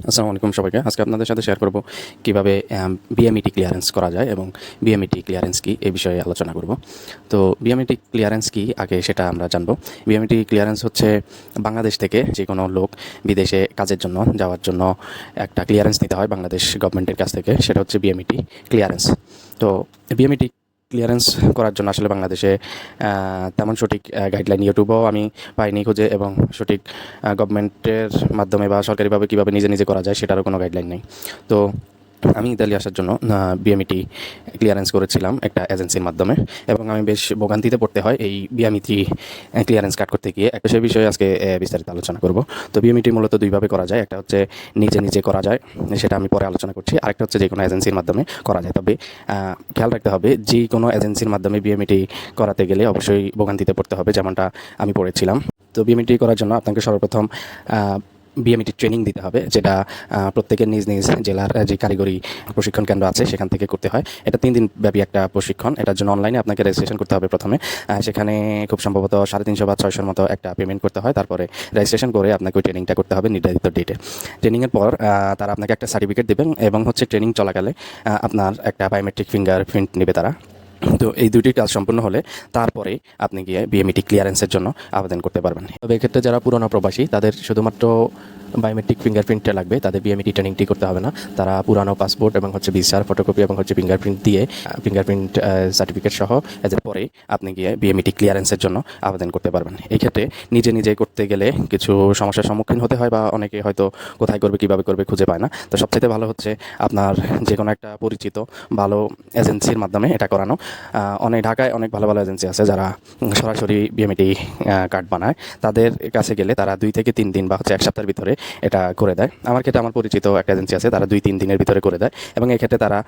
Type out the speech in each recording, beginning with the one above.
আসসালামু আলাইকুম সবাইকে। আজকে আপনাদের সাথে শেয়ার করব কীভাবে বিএমইটি ক্লিয়ারেন্স করা যায় এবং বিএমইটি ক্লিয়ারেন্স কি এই বিষয়ে আলোচনা করব। তো বিএমইটি ক্লিয়ারেন্স কি? আগে সেটা আমরা জানব। বিএমইটি ক্লিয়ারেন্স হচ্ছে বাংলাদেশ থেকে যে কোনো লোক বিদেশে কাজের জন্য, যাওয়ার জন্য একটা ক্লিয়ারেন্স নিতে হয় বাংলাদেশ গভর্নমেন্টের কাছ থেকে। সেটা হচ্ছে বিএমইটি ক্লিয়ারেন্স তো বিএমইটি ক্লিয়ারেন্স করার জন্য আসলে বাংলাদেশে তেমন সঠিক গাইডলাইন ইউটিউবও আমি পাইনি খুঁজে এবং সঠিক গভর্নমেন্টের মাধ্যমে বা সরকারিভাবে কীভাবে নিজে নিজে করা যায় সেটারও কোনো গাইডলাইন নেই। তো আমি ইতালি আসার জন্য বিএমইটি ক্লিয়ারেন্স করেছিলাম একটা এজেন্সির মাধ্যমে এবং আমি বেশ ভোগান্তিতে পড়তে হয় এই বিএমইটি ক্লিয়ারেন্স কাট করতে গিয়ে। একটা সে বিষয়ে আজকে বিস্তারিত আলোচনা করব। তো বিএমইটি মূলত দুইভাবে করা যায়, একটা হচ্ছে নিজে নিজে করা যায়, সেটা আমি পরে আলোচনা করছি, আরেকটা হচ্ছে যে কোনো এজেন্সির মাধ্যমে করা যায়। তবে খেয়াল রাখতে হবে যে কোনো এজেন্সির মাধ্যমে বিএমইটি করাতে গেলে অবশ্যই ভোগান্তিতে পড়তে হবে, যেমনটা আমি পড়েছিলাম। তো বিএমইটি করার জন্য আপনাকে সর্বপ্রথম বিএমইটি ট্রেনিং দিতে হবে, যেটা প্রত্যেকের নিজ নিজ জেলার যে কারিগরি প্রশিক্ষণ কেন্দ্র আছে, সেখান থেকে করতে হয়। এটা তিন দিন ব্যাপী একটা প্রশিক্ষণ, এটার জন্য অনলাইনে আপনাকে রেজিস্ট্রেশন করতে হবে প্রথমে। সেখানে খুব সম্ভবত সাড়ে তিনশো বা ছয়শোর মতো একটা পেমেন্ট করতে হয়, তারপরে রেজিস্ট্রেশন করে আপনাকে ওই ট্রেনিংটা করতে হবে নির্ধারিত ডেটে ট্রেনিংয়ের পর তারা আপনাকে একটা সার্টিফিকেট দেবেন, এবং হচ্ছে ট্রেনিং চলাকালে আপনার একটা বায়োমেট্রিক ফিঙ্গার প্রিন্ট নেবে তারা। তো এই দুটি কাজ সম্পূর্ণ হলে তারপরে আপনি গিয়ে বিএমইটি ক্লিয়ারেন্সের জন্য আবেদন করতে পারবেন। তবে এক্ষেত্রে যারা পুরনো প্রবাসী, তাদের শুধুমাত্র বায়োমেট্রিক ফিঙ্গারপ্রিন্টটা লাগবে, তাদের বিএমইটি ট্রেনিংটি করতে হবে না। তারা পুরানো পাসপোর্ট এবং হচ্ছে ভিসার ফটোকপি এবং হচ্ছে ফিঙ্গারপ্রিন্ট দিয়ে ফিঙ্গারপ্রিন্ট সার্টিফিকেট সহ এদের পরে আপনি গিয়ে বিএমইটি ক্লিয়ারেন্সের জন্য আবেদন করতে পারবেন। এই ক্ষেত্রে নিজে নিজে করতে গেলে কিছু সমস্যার সম্মুখীন হতে হয় বা অনেকে হয়তো কোথায় করবে, কীভাবে করবে খুঁজে পায় না। তো সবচেয়ে ভালো হচ্ছে আপনার যে কোনো একটা পরিচিত, ভালো এজেন্সির মাধ্যমে এটা করানো। অনেক ঢাকায় অনেক ভালো ভালো এজেন্সি আছে যারা সরাসরি বিএমইটি কার্ড বানায়। তাদের কাছে গেলে তারা দুই থেকে তিন দিন বা হচ্ছে এক সপ্তাহের ভিতরে এটা করে দেয়। আমার ক্ষেত্রে আমার পরিচিত একটা এজেন্সি আছে, তারা দুই তিন দিনের ভিতরে করে দেয়। এবং এক্ষেত্রে তারা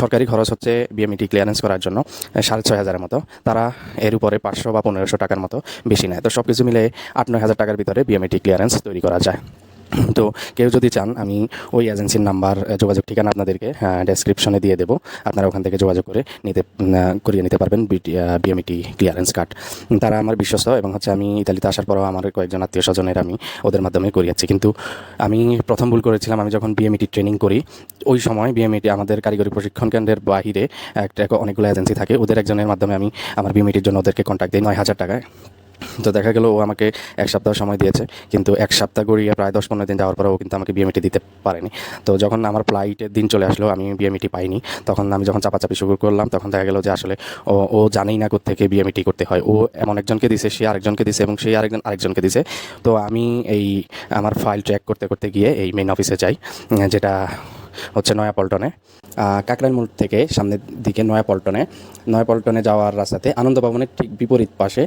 সরকারি খরচ হচ্ছে বিএমইটি ক্লিয়ারেন্স করার জন্য সাড়ে ছয় হাজারের মতো। তারা এর উপরে পাঁচশো বা পনেরোশো টাকার মতো বেশি নেয়। তো সব কিছু মিলে আট নয় হাজার টাকার ভিতরে বিএমইটি ক্লিয়ারেন্স তৈরি করা যায়। তো কেউ যদি চান, আমি ওই এজেন্সির নাম্বার যোগাযোগ ঠিকানা আপনাদেরকে ডেসক্রিপশনে দিয়ে দেবো। আপনারা ওখান থেকে যোগাযোগ করে নিতে করিয়ে নিতে পারবেন বিএমইটি ক্লিয়ারেন্স কার্ড তারা আমার বিশ্বস্ত এবং হচ্ছে আমি ইতালিতে আসার পরও আমার কয়েকজন আত্মীয় স্বজনের আমি ওদের মাধ্যমে করিয়েছি। কিন্তু আমি প্রথম ভুল করেছিলাম, আমি যখন বিএমইটি ট্রেনিং করি, ওই সময় বিএমইটি আমাদের কারিগরি প্রশিক্ষণ কেন্দ্রের বাহিরে একটা, অনেকগুলো এজেন্সি থাকে। ওদের একজনের মাধ্যমে আমি আমার বিএমইটির জন্য ওদেরকে কন্ট্যাক্ট দিই, নয় হাজার টাকায়। তো দেখা গেল ও আমাকে এক সপ্তাহ সময় দিয়েছে। কিন্তু এক সপ্তাহ গড়িয়ে প্রায় দশ পনেরো দিন যাওয়ার পরে ও কিন্তু আমাকে বিএমইটি দিতে পারেনি। তো যখন আমার ফ্লাইটের দিন চলে আসলো, আমি বিএমইটি পাইনি। তখন আমি যখন চাপাচাপি শুরু করলাম, তখন দেখা গেল যে আসলে ও ও জানেই না থেকে বিএমইটি করতে হয়। ও এমন একজনকে দিছে, সে আরেকজনকে দিছে এবং সেই আরেকজন, আরেকজনকে দিছে। তো আমি এই আমার ফাইল ট্র্যাক করতে করতে গিয়ে এই মেন অফিসে যাই, যেটা হচ্ছে নয়া পল্টনে কাকরাইল মোড় থেকে সামনের দিকে নয়া পল্টনে নয়া পল্টনে যাওয়ার রাস্তাতে আনন্দ ভবনের ঠিক বিপরীত পাশে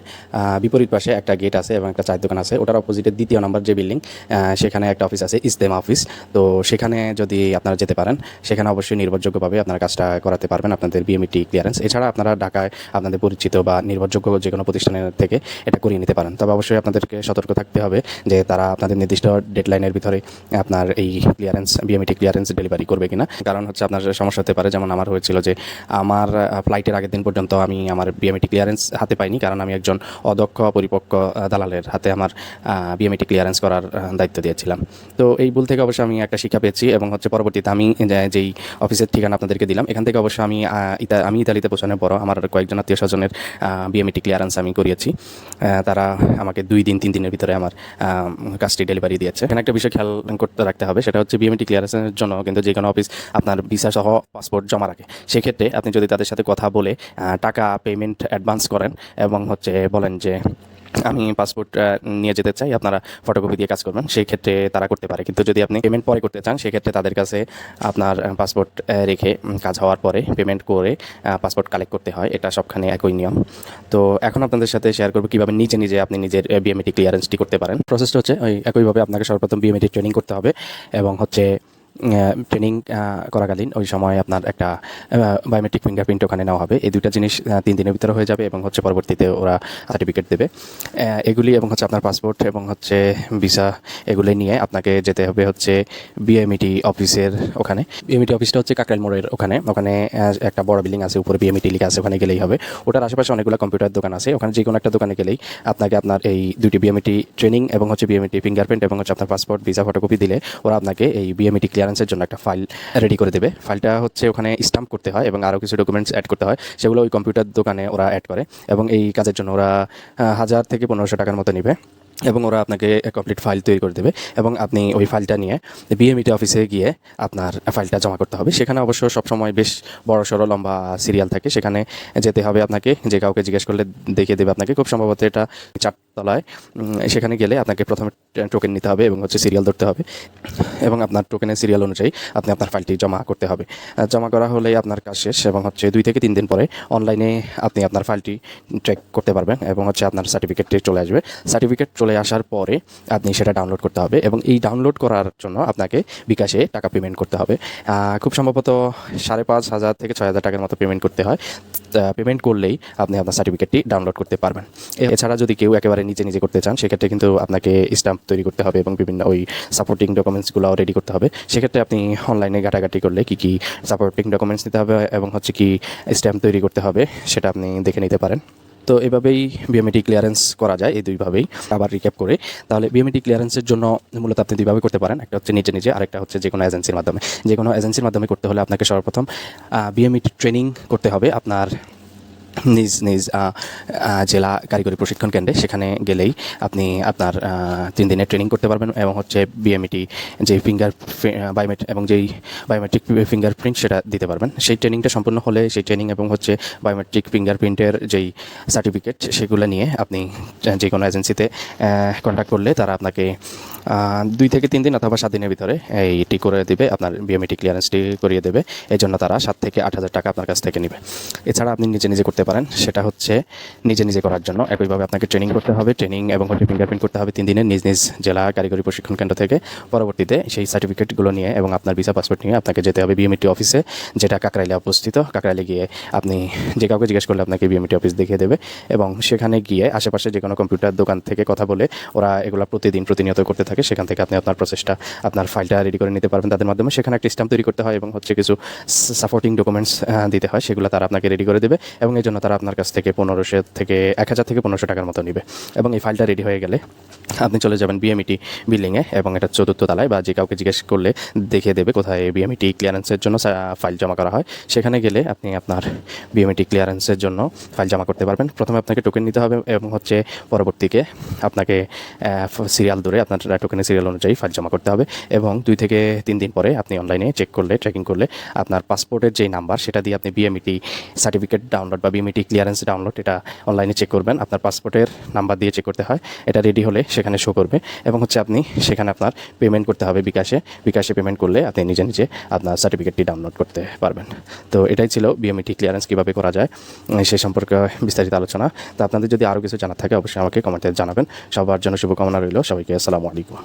বিপরীত পাশে একটা গেট আছে এবং একটা চায়ের দোকান আছে। ওটার অপোজিটে দ্বিতীয় নম্বর যে বিল্ডিং সেখানে একটা অফিস আছে ইস্তেমা অফিস তো সেখানে যদি আপনারা যেতে পারেন, সেখানে অবশ্যই নির্ভরযোগ্যভাবে আপনারা কাজটা করাতে পারবেন আপনাদের বিএমইটি ক্লিয়ারেন্স এছাড়া আপনারা ঢাকায় আপনাদের পরিচিত বা নির্ভরযোগ্য যে কোনো প্রতিষ্ঠানের থেকে এটা করিয়ে নিতে পারেন। তবে অবশ্যই আপনাদেরকে সতর্ক থাকতে হবে যে তারা আপনাদের নির্দিষ্ট ডেডলাইনের ভিতরে আপনার এই ক্লিয়ারেন্স বিএমইটি ক্লিয়ারেন্স ডেলিভারি করবে কিনা। কারণ হচ্ছে আপনার সমস্যা হতে পারে। যেমন আমার হয়েছিল যে আমার ফ্লাইটের আগের দিন পর্যন্ত আমি আমার বিএমইটি ক্লিয়ারেন্স হাতে পাইনি। কারণ আমি একজন অদক্ষ, পরিপক্ক দালালের হাতে আমার বিএমইটি ক্লিয়ারেন্স করার দায়িত্ব দিয়েছিলাম। তো এই ভুল থেকে অবশ্যই আমি একটা শিক্ষা পেয়েছি এবং হচ্ছে পরবর্তীতে আমি যেই অফিসের ঠিকানা আপনাদেরকে দিলাম, এখান থেকে অবশ্যই আমি ইতা, আমি ইতালিতে পৌঁছানোর পর আমার কয়েকজন আত্মীয় স্বজনের বিএমইটি ক্লিয়ারেন্স আমি করিয়েছি। তারা আমাকে দুই দিন, তিন দিনের ভিতরে আমার কাজটি ডেলিভারি দিয়েছে। এখানে একটা বিষয় খেয়াল করতে রাখতে হবে, সেটা হচ্ছে বিএমইটি ক্লিয়ারেন্সের জন্য কিন্তু যে কোনো অফিস আপনার সহ পাসপোর্ট জমা রাখে। সেক্ষেত্রে আপনি যদি তাদের সাথে কথা বলে টাকা পেমেন্ট অ্যাডভান্স করেন এবং হচ্ছে বলেন যে, আমি পাসপোর্ট নিয়ে যেতে চাই, আপনারা ফটোকপি দিয়ে কাজ করবেন সেই ক্ষেত্রে তারা করতে পারে। কিন্তু যদি আপনি পেমেন্ট পরে করতে চান, সেক্ষেত্রে তাদের কাছে আপনার পাসপোর্ট রেখে কাজ হওয়ার পরে পেমেন্ট করে পাসপোর্ট কালেক্ট করতে হয়। এটা সবখানে একই নিয়ম। তো এখন আপনাদের সাথে শেয়ার করব কীভাবে নিজে নিজে আপনি নিজের বিএমএটি ক্লিয়ারেন্সটি করতে পারেন। প্রসেসটা হচ্ছে ওই একইভাবে আপনাকে সর্বপ্রথম বিএমএটি ট্রেনিং করতে হবে এবং হচ্ছে ট্রেনিং করাকালীন ওই সময় আপনার একটা বায়োমেট্রিক ফিঙ্গারপ্রিন্ট ওখানে নেওয়া হবে। এই দুইটা জিনিস তিন দিনের ভিতরে হয়ে যাবে এবং হচ্ছে পরবর্তীতে ওরা সার্টিফিকেট দেবে। এগুলি এবং হচ্ছে আপনার পাসপোর্ট এবং হচ্ছে ভিসা এগুলি নিয়ে আপনাকে যেতে হবে হচ্ছে বিএমইটি অফিসের ওখানে। বিএমইটি অফিসটা হচ্ছে কাকরাইল মোড়ের ওখানে। ওখানে একটা বড় বিল্ডিং আছে, উপরে বিএমইটি লিখে আছে, ওখানে গেলেই হবে। ওটার আশেপাশে অনেকগুলো কম্পিউটার দোকান আছে। ওখানে যে কোনো একটা দোকানে গেলেই আপনাকে আপনার এই দুটি বিএমইটি ট্রেনিং এবং হচ্ছে বিএমইটি ফিঙ্গারপ্রিন্ট এবং হচ্ছে আপনার পাসপোর্ট ভিসা ফটোকপি দিলে ওরা আপনাকে এই বিএমইটি ক্লিয়ারেন্সের জন্য একটা ফাইল রেডি করে দেবে। ফাইলটা হচ্ছে ওখানে স্টাম্প করতে হয় এবং আরও কিছু ডকুমেন্টস অ্যাড করতে হয়। সেগুলো ওই কম্পিউটার দোকানে ওরা অ্যাড করে এবং এই কাজের জন্য ওরা হাজার থেকে পনেরোশো টাকার মতো নেবে এবং ওরা আপনাকে কমপ্লিট ফাইল তৈরি করে দেবে এবং আপনি ওই ফাইলটা নিয়ে বিএমইটি অফিসে গিয়ে আপনার ফাইলটা জমা করতে হবে। সেখানে অবশ্য সবসময় বেশ বড়, সড়ো, লম্বা সিরিয়াল থাকে। সেখানে যেতে হবে আপনাকে, যে কাউকে জিজ্ঞেস করলে দেখিয়ে দেবে আপনাকে। খুব সম্ভবত এটা চারতলায় উম, সেখানে গেলে আপনাকে প্রথমে টোকেন নিতে হবে এবং হচ্ছে সিরিয়াল ধরতে হবে এবং আপনার টোকেনের সিরিয়াল অনুযায়ী আপনি আপনার ফাইলটি জমা করতে হবে। জমা করা হলেই আপনার কাজ শেষ এবং হচ্ছে দুই থেকে তিন দিন পরে অনলাইনে আপনি আপনার ফাইলটি ট্র্যাক করতে পারবেন এবং হচ্ছে আপনার সার্টিফিকেটটি চলে আসবে। সার্টিফিকেট চলে আসার পরে আপনি সেটা ডাউনলোড করতে হবে এবং এই ডাউনলোড করার জন্য আপনাকে বিকাশে টাকা পেমেন্ট করতে হবে। খুব সম্ভবত সাড়ে পাঁচ হাজার থেকে ছয় হাজার টাকার মতো পেমেন্ট করতে হয়। পেমেন্ট করলেই আপনি আপনার সার্টিফিকেটটি ডাউনলোড করতে পারবেন। এছাড়া যদি কেউ একেবারে নিজে নিজে করতে চান, সেক্ষেত্রে কিন্তু আপনাকে স্ট্যাম্প তৈরি করতে হবে এবং বিভিন্ন ওই সাপোর্টিং ডকুমেন্টসগুলো রেডি করতে হবে। সেক্ষেত্রে আপনি অনলাইনে ঘাটাঘাটি করলে কী কী সাপোর্টিং ডকুমেন্টস নিতে হবে এবং হচ্ছে কি স্ট্যাম্প তৈরি করতে হবে, সেটা আপনি দেখে নিতে পারেন। তো এভাবেই বিএমএটি ক্লিয়ারেন্স করা যায়, এই দুইভাবেই আবার রিক্যাপ করে। তাহলে বিএমএটি ক্লিয়ারেন্সের জন্য মূলত আপনি দুইভাবে করতে পারেন, একটা হচ্ছে নিজে নিজে, আরেকটা হচ্ছে যে কোনো এজেন্সির মাধ্যমে। যে কোনো এজেন্সির মাধ্যমে করতে হলে আপনাকে সর্বপ্রথম বিএমইটি ট্রেনিং করতে হবে আপনার নিজ নিজ জেলা কারিগরি প্রশিক্ষণ কেন্দ্রে সেখানে গেলেই আপনি আপনার তিন দিনের ট্রেনিং করতে পারবেন এবং হচ্ছে বিএমইটি যে ফিঙ্গার বায়োমেট এবং যেই বায়োমেট্রিক ফিঙ্গারপ্রিন্ট সেটা দিতে পারবেন। সেই ট্রেনিংটা সম্পূর্ণ হলে সেই ট্রেনিং এবং হচ্ছে বায়োমেট্রিক ফিঙ্গারপ্রিন্টের যেই সার্টিফিকেট সেগুলো নিয়ে আপনি যে কোনো এজেন্সিতে কন্ট্যাক্ট করলে তারা আপনাকে দুই থেকে তিন দিন অথবা সাত দিনের ভিতরে এইটি করে দেবে, আপনার বিএমইটি ক্লিয়ারেন্সটি করিয়ে দেবে। এই জন্য তারা সাত থেকে আট হাজার টাকা আপনার কাছ থেকে নেবে। এছাড়া আপনি নিজে নিজে করতে পারেন, সেটা হচ্ছে নিজে নিজে করার জন্য। একইভাবে আপনাকে ট্রেনিং করতে হবে ট্রেনিং এবং হচ্ছে ফিঙ্গারপ্রিন্ট করতে হবে তিন দিনের নিজ নিজ জেলা কারিগরি প্রশিক্ষণ কেন্দ্র থেকে। পরবর্তীতে সেই সার্টিফিকেটগুলো নিয়ে এবং আপনার ভিসা পাসপোর্ট নিয়ে আপনাকে যেতে হবে বিএমইটি অফিসে যেটা কাকরাইলে অবস্থিত। কাকরাইলে গিয়ে আপনি যে কাউকে জিজ্ঞেস করলে আপনাকে বিএমইটি অফিস দেখিয়ে দেবে এবং সেখানে গিয়ে আশেপাশে যে কোনো কম্পিউটার দোকান থেকে কথা বলে ওরা এগুলো প্রতিদিন প্রতিনিয়ত করতে থাকে। সেখান থেকে আপনি আপনার প্রসেসটা আপনার ফাইলটা রেডি করে নিতে পারবেন। তাদের মাধ্যমে সেখানে একটা স্ট্যাম্প তৈরি করতে হয় এবং হচ্ছে কিছু সাপোর্টিং ডকুমেন্টস দিতে হয়। সেগুলো তারা আপনাকে রেডি করে দেবে এবং এই জন্য তারা আপনার কাছ থেকে পনেরোশো থেকে এক হাজার থেকে পনেরোশো টাকার মতো নেবে। এবং এই ফাইলটা রেডি হয়ে গেলে আপনি চলে যাবেন বিএমইটি বিল্ডিংয়ে এবং এটা চতুর্থ তলায় বা যে কাউকে জিজ্ঞেস করলে দেখিয়ে দেবে কোথায় বিএমইটি ক্লিয়ারেন্সের জন্য ফাইল জমা করা হয়। সেখানে গেলে আপনি আপনার বিএমইটি ক্লিয়ারেন্সের জন্য ফাইল জমা করতে পারবেন। প্রথমে আপনাকে টোকেন নিতে হবে এবং হচ্ছে পরবর্তীকে আপনাকে সিরিয়াল ধরে আপনার টোকেনের সিরিয়াল অনুযায়ী ফাইল জমা করতে হবে এবং দুই থেকে তিন দিন পরে আপনি অনলাইনে চেক করলে ট্র্যাকিং করলে আপনার পাসপোর্টের যেই নাম্বার সেটা দিয়ে আপনি বিএমইটি সার্টিফিকেট ডাউনলোড বা বিএমইটি ক্লিয়ারেন্স ডাউনলোড এটা অনলাইনে চেক করবেন। আপনার পাসপোর্টের নাম্বার দিয়ে চেক করতে হয়। এটা রেডি হলে সেখানে শো করবে। এবং হচ্ছে আপনি সেখানে আপনার পেমেন্ট করতে হবে বিকাশে। বিকাশে পেমেন্ট করলে আপনি নিজে নিজে আপনার সার্টিফিকেটটি ডাউনলোড করতে পারবেন। তো এটাই ছিল বিএমইটি ক্লিয়ারেন্স কীভাবে করা যায়, সে সম্পর্কে বিস্তারিত আলোচনা। তো আপনাদের যদি আরও কিছু জানার থাকে, অবশ্যই আমাকে কমেন্টে জানাবেন। সবার জন্য শুভকামনা রইল। সবাইকে আসসালামু আলাইকুম।